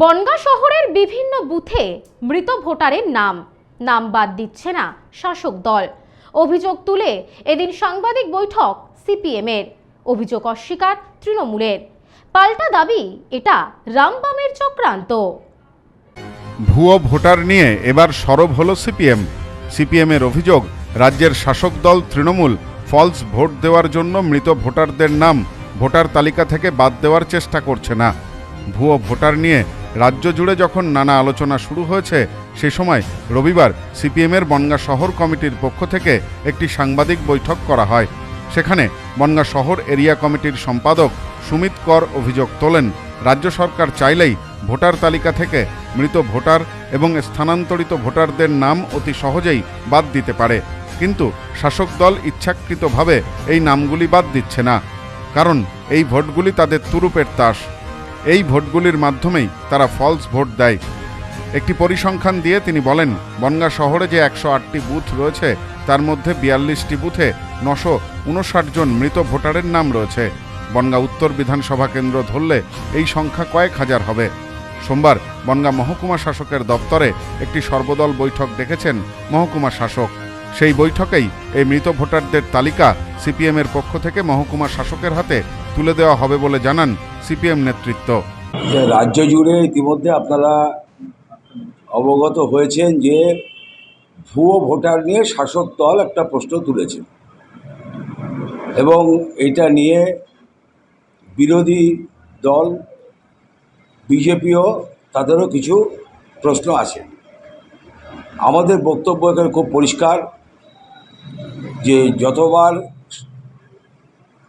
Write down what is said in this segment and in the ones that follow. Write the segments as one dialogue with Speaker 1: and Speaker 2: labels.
Speaker 1: বনগাঁ শহরের বিভিন্ন বুথে মৃত ভোটারের নাম। নাম বাদ দিচ্ছে না শাসক দল। অভিযোগ তুলে এদিন সাংবাদিক বৈঠক সিপিএমের। অভিযোগ অস্বীকার তৃণমূলের। পাল্টা দাবি, এটা রামবামের চক্রান্ত।
Speaker 2: ভুয়ো ভোটার নিয়ে এবার সরব হল সিপিএম। সিপিএমের অভিযোগ, রাজ্যের শাসক দল তৃণমূল ফলস ভোট দেওয়ার জন্য মৃত ভোটারদের নাম ভোটার তালিকা থেকে বাদ দেওয়ার চেষ্টা করছে না। ভুয়ো ভোটার নিয়ে রাজ্য জুড়ে যখন নানা আলোচনা শুরু হয়েছে, সে সময় রবিবার সিপিএমের বনগা শহর কমিটির পক্ষ থেকে একটি সাংবাদিক বৈঠক করা হয়। সেখানে বনগা শহর এরিয়া কমিটির সম্পাদক সুমিত কর অভিযোগ তোলেন, রাজ্য সরকার চাইলেই ভোটার তালিকা থেকে মৃত ভোটার এবং স্থানান্তরিত ভোটারদের নাম অতি সহজেই বাদ দিতে পারে। কিন্তু শাসক দল ইচ্ছাকৃতভাবে এই নামগুলি বাদ দিচ্ছে না, কারণ এই ভোটগুলি তাদের তুরুপের তাস। এই ভোটগুলির মাধ্যমেই তারা ফলস ভোট দেয়। একটি পরিসংখ্যান দিয়ে তিনি বলেন, বনগা শহরে যে একশো আটটি বুথ রয়েছে, তার মধ্যে বিয়াল্লিশটি বুথে নশো উনষাট জন মৃত ভোটারের নাম রয়েছে। বনগা উত্তর বিধানসভা কেন্দ্র ধরলে এই সংখ্যা কয়েক হাজার হবে। সোমবার বনগা মহকুমা শাসকের দপ্তরে একটি সর্বদল বৈঠক ডেকেছেন মহকুমা শাসক। সেই বৈঠকেই এই মৃত ভোটারদের তালিকা সিপিএমের পক্ষ থেকে মহকুমা শাসকের হাতে তুলে দেওয়া হবে বলে জানান সিপিএম নেতৃত্ব।
Speaker 3: রাজ্য জুড়ে ইতিমধ্যে আপনারা অবগত হয়েছেন যে ভুয়ো ভোটার নিয়ে শাসক দল একটা প্রশ্ন তুলেছে। এবং এটা নিয়ে বিরোধী দল, বিজেপিও তাদেরও কিছু প্রশ্ন আছে। আমাদের বক্তব্য এখানে খুব পরিষ্কার যে যতবার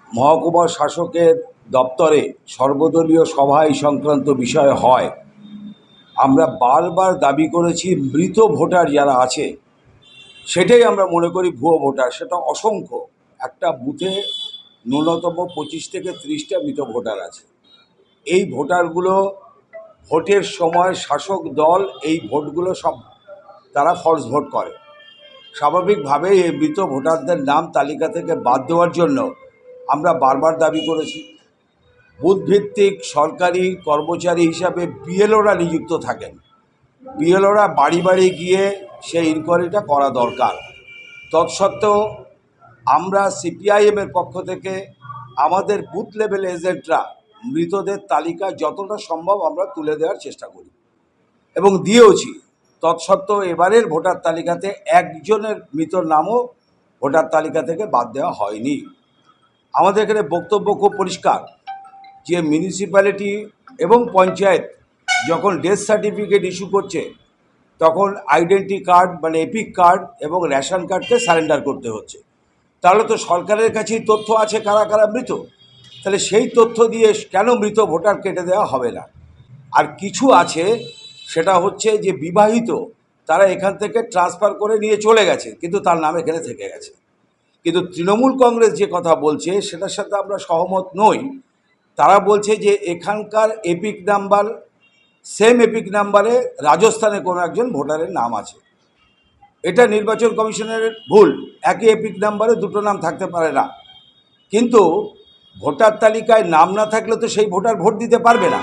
Speaker 3: মহকুমা শাসকের দপ্তরে সর্বদলীয় সভা এই সংক্রান্ত বিষয় হয়। আমরা বারবার দাবি করেছি, মৃত ভোটার যারা আছে, সেটাই আমরা মনে করি ভুয়ো ভোটার, সেটা অসংখ্য। একটা বুথে ন্যূনতম পঁচিশ থেকে ত্রিশটা মৃত ভোটার আছে। এই ভোটারগুলো ভোটের সময় শাসক দল এই ভোটগুলো সব তারা ফলস ভোট করে। স্বাভাবিকভাবেই এই মৃত ভোটারদের নাম তালিকা থেকে বাদ দেওয়ার জন্য আমরা বারবার দাবি করেছি। বুথভিত্তিক সরকারি কর্মচারী হিসাবে বিএলওরা নিযুক্ত থাকেন। বিএলওরা বাড়ি বাড়ি গিয়ে সেই ইনকোয়ারিটা করা দরকার। তৎসত্ত্বেও আমরা সিপিআইএমের পক্ষ থেকে আমাদের বুথ লেভেল এজেন্টরা মৃতদের তালিকা যতটা সম্ভব আমরা তুলে দেওয়ার চেষ্টা করি। এবং দিয়েওছি, তৎসত্ত্বেও এবারের ভোটার তালিকাতে একজনের মৃত নামও ভোটার তালিকা থেকে বাদ দেওয়া হয়নি। আমাদের এখানে বক্তব্য খুব পরিষ্কার। যে মিউনিসিপ্যালিটি এবং পঞ্চায়েত যখন ডেথ সার্টিফিকেট ইস্যু করছে, তখন আইডেন্টি কার্ড মানে এপিক কার্ড এবং রেশন কার্ডকে সারেন্ডার করতে হচ্ছে। তাহলে তো সরকারের কাছেই তথ্য আছে কারা কারা মৃত। তাহলে সেই তথ্য দিয়ে কেন মৃত ভোটার কেটে দেওয়া হবে না? আর কিছু আছে, সেটা হচ্ছে যে বিবাহিত, তারা এখান থেকে ট্রান্সফার করে নিয়ে চলে গেছে, কিন্তু তার নাম এখানে থেকে গেছে। কিন্তু তৃণমূল কংগ্রেস যে কথা বলছে, সেটার সাথে আমরা সহমত নই। তারা বলছে যে এখানকার এপিক নাম্বার সেম এপিক নাম্বারে রাজস্থানে কোনো একজন ভোটারের নাম আছে। এটা নির্বাচন কমিশনের ভুল। একই এপিক নাম্বারে দুটো নাম থাকতে পারে না। কিন্তু ভোটার তালিকায় নাম না থাকলে তো সেই ভোটার ভোট দিতে পারবে না।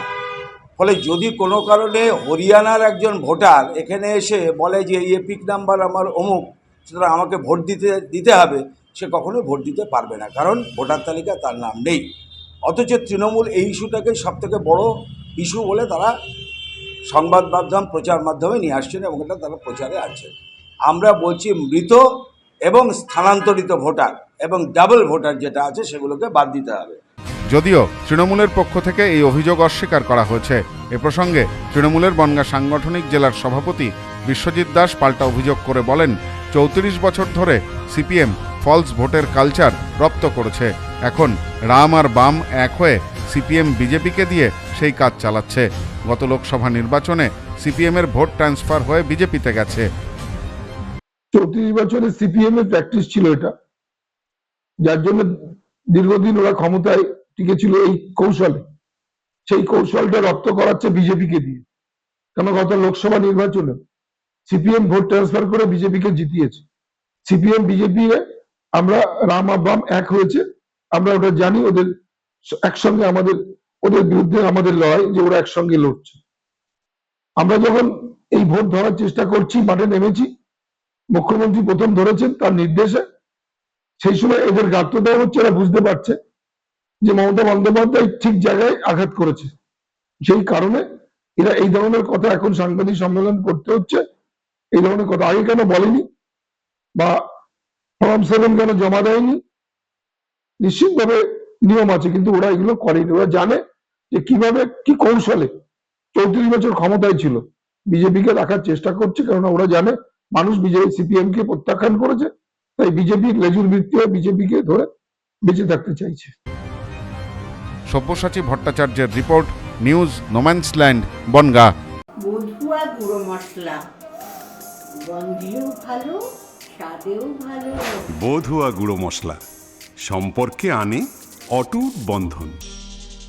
Speaker 3: ফলে যদি কোনো কারণে হরিয়ানার একজন ভোটার এখানে এসে বলে যে এই এপিক নাম্বার আমার অমুক, সুতরাং আমাকে ভোট দিতে দিতে হবে, সে কখনো ভোট দিতে পারবে না। কারণ ভোটার তালিকায় তার নাম নেই। অথচ তৃণমূল এই ইস্যুটাকে সবথেকে বড় ইস্যু বলে তারা সংবাদ মাধ্যম, প্রচার মাধ্যমে নিয়ে আসছেন এবং এটা তারা প্রচারে আছে আমরা বলছি মৃত এবং স্থানান্তরিত ভোটার এবং ডাবল ভোটার যেটা আছে সেগুলোকে বাদ দিতে হবে।
Speaker 2: যদিও তৃণমূলের পক্ষ থেকে এই অভিযোগ অস্বীকার করা হয়েছে। এ প্রসঙ্গে তৃণমূলের বনগা সাংগঠনিক জেলার সভাপতি বিশ্বজিৎ দাস পাল্টা অভিযোগ করে বলেন, চৌত্রিশ বছর ধরে সিপিএম ফলস ভোটের কালচার রপ্ত করেছে। এখন রাম আর বাম এক হয়ে সিপিএম, বিজেপিকে দিয়ে সেই কাজ চালাচ্ছে। গত লোকসভা নির্বাচনে সিপিএমের ভোট ট্রান্সফার হয়ে বিজেপিতে গেছে।
Speaker 4: চৌত্রিশ বছরে সিপিএম এর প্র্যাকটিস ছিল এটা। যার জন্য দীর্ঘদিন ওরা ক্ষমতায় এই কৌশলে। সেই কৌশলটা রপ্ত করাচ্ছে বিজেপিকে দিয়ে। কেন গত লোকসভা নির্বাচনে সিপিএম ভোট ট্রান্সফার করে বিজেপিকে জিতিয়েছে। সিপিএম বিজেপি আমরা রাম আর বাম এক হয়েছে। আমরা ওটা জানি, ওদের একসঙ্গে আমাদের, ওদের বিরুদ্ধে আমাদের লড়াই যে ওরা একসঙ্গে লড়ছে। আমরা যখন এই ভোট ধরার চেষ্টা করছি, মাঠে নেমেছি, মুখ্যমন্ত্রী প্রথম ধরেছেন তার নির্দেশে, সেই সময় এদের গাত্রদায় হচ্ছে, এরা বুঝতে পারছে যে মমতা বন্দ্যোপাধ্যায় ঠিক জায়গায় আঘাত করেছে। সেই কারণে এরা এই ধরনের কথা এখন সাংবাদিক সম্মেলন করতে হচ্ছে। এই ধরনের কথা আগে কেন বলেনি বা ফর্ম সেভেন কেন জমা দেয়নি? নিশ্চিতভাবে নিয়ম আছে কিন্তু ওরা এগুলো করেনি। ওরা জানে যে কীভাবে কি কৌশলে চৌত্রিশ বছর ক্ষমতায় ছিল। বিজেপিকে রাখার চেষ্টা করছে কারণ ওরা জানে মানুষ বিজেপি সিপিএম কে প্রত্যাখ্যান করেছে তাই বিজেপি লেজুর ভিত্তি হয়ে বিজেপিকে ধরে বেঁচে থাকতে চাইছে।
Speaker 2: সব্যসাচী ভট্টাচার্যের report news no man's land Bongaon.
Speaker 5: বধুয়া গুঁড়ো মশলা। গন্ধেও ভালো স্বাদেও ভালো।
Speaker 6: বধুয়া গুঁড়ো মশলা। সম্পর্কে আনে অটুট বন্ধন।